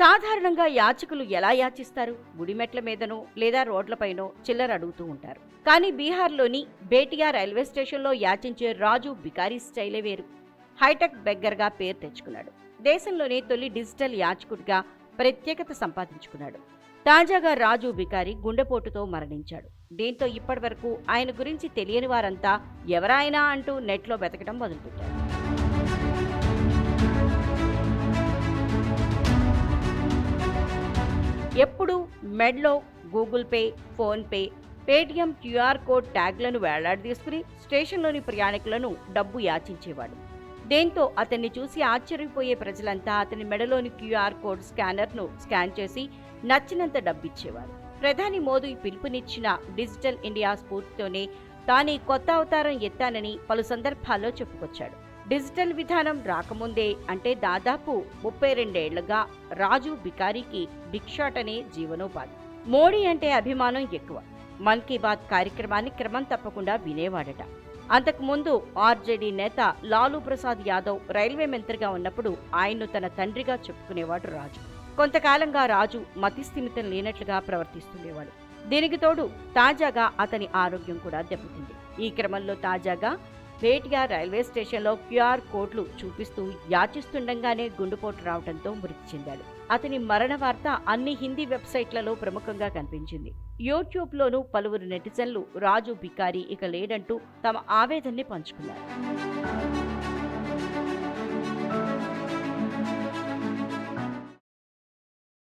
సాధారణంగా యాచకులు ఎలా యాచిస్తారు? గుడిమెట్ల మీదనో లేదా రోడ్లపైనో చిల్లర అడుగుతూ ఉంటారు. కానీ బీహార్లోని బేటియా రైల్వే స్టేషన్లో యాచించే రాజు బికారీ స్టైలే వేరు. హైటెక్ బెగ్గర్గా పేరు తెచ్చుకున్నాడు. దేశంలోనే తొలి డిజిటల్ యాచకుడిగా ప్రత్యేకత సంపాదించుకున్నాడు. తాజాగా రాజు బికారి గుండెపోటుతో మరణించాడు. దీంతో ఇప్పటివరకు ఆయన గురించి తెలియని వారంతా ఎవరాయనా అంటూ నెట్లో వెతకడం మొదలుపెట్టారు. ఎప్పుడు మెడ్లో Google Pay PhonePe Paytm QR code ట్యాగ్లను వేలాడదీసుకుని స్టేషన్లోని ప్రయాణికులను డబ్బు యాచించేవాడు. దీంతో అతన్ని చూసి ఆశ్చర్యపోయే ప్రజలంతా అతని మెడలోని క్యూఆర్ కోడ్ స్కానర్ను స్కాన్ చేసి నచ్చినంత డబ్బిచ్చేవారు. ప్రధాని మోదీ పిలుపునిచ్చిన డిజిటల్ ఇండియా స్ఫూర్తితోనే తాను కొత్త అవతారం ఎత్తానని పలు సందర్భాల్లో చెప్పుకొచ్చాడు. డిజిటల్ విధానం రాకముందే అంటే దాదాపు ముప్పై రెండేళ్ళుగా రాజు బికారికి భిక్షాటనే అనే జీవనోపాధి. మోడీ అంటే అభిమానం ఎక్కువ. మన్ కీ బాత్ కార్యక్రమాన్ని క్రమం తప్పకుండా వినేవాడట. అంతకుముందు ఆర్జేడీ నేత లాలూ ప్రసాద్ యాదవ్ రైల్వే మంత్రిగా ఉన్నప్పుడు ఆయన్ను తన తండ్రిగా చెప్పుకునేవాడు రాజు. కొంతకాలంగా రాజు మతిస్థిమితం లేనట్లుగా ప్రవర్తిస్తుండేవాడు. దీనికి తోడు తాజాగా అతని ఆరోగ్యం కూడా దెబ్బతింది. ఈ క్రమంలో తాజాగా భేటియా రైల్వే స్టేషన్లో క్యూఆర్ కోడ్లు చూపిస్తూ యాచిస్తుండగానే గుండెపోటు రావడంతో మృతి చెందాడు. అతని మరణ వార్త అన్ని హిందీ వెబ్సైట్లలో ప్రముఖంగా కనిపించింది. యూట్యూబ్లోనూ పలువురు నెటిజన్లు రాజు బికారి ఇక లేడంటూ తమ ఆవేదన్ని పంచుకున్నారు.